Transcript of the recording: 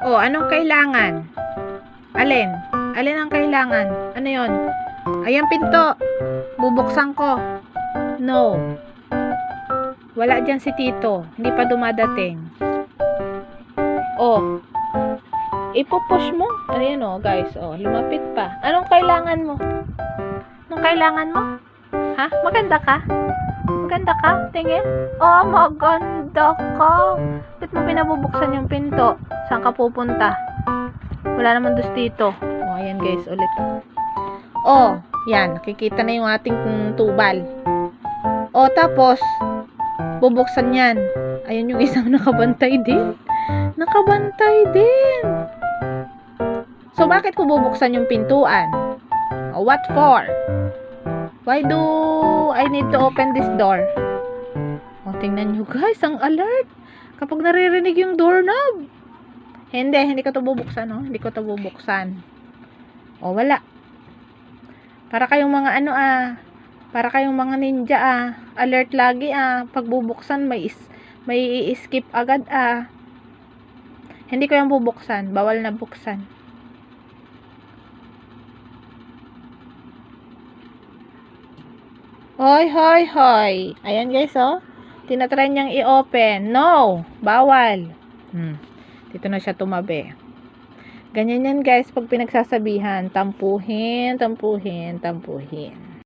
Oh, anong kailangan? Alin? Alin ang kailangan? Ano yon? Ayan pinto. Bubuksan ko. No. Wala dyan si Tito. Hindi pa dumadating. Oh. Ipupush mo. Ayan oh, guys. Oh, lumapit pa. Anong kailangan mo? Anong kailangan mo? Ha? Maganda ka? Maganda ka? Tingin? Oh, maganda ka. Ba't mo pinabubuksan yung pinto? Saan ka pupunta? Wala naman dus dito. Oh, ayan guys, ulit. Oh, yan. Nakikita na yung ating tubal. Oh, tapos, bubuksan yan. Ayun yung isang nakabantay din. Nakabantay din. So, bakit ko bubuksan yung pintuan? What for? Why do I need to open this door? O, tingnan nyo guys, ang alert. Kapag naririnig yung doorknob. Hindi, hindi ko to bubuksan, no? Hindi ko to bubuksan. O, wala. Para kayong mga ano, ah. Para kayong mga ninja, ah. Alert lagi, ah. Pag bubuksan, may, is, may i-skip agad, ah. Hindi ko yung bubuksan. Bawal na buksan. Hoy, hoy, hoy. Ayan guys, oh. Tinatry niyang i-open. No! Bawal. Hmm. Dito na siya tumabi. Ganyan yan guys pag pinagsasabihan. Tampuhin, tampuhin, tampuhin.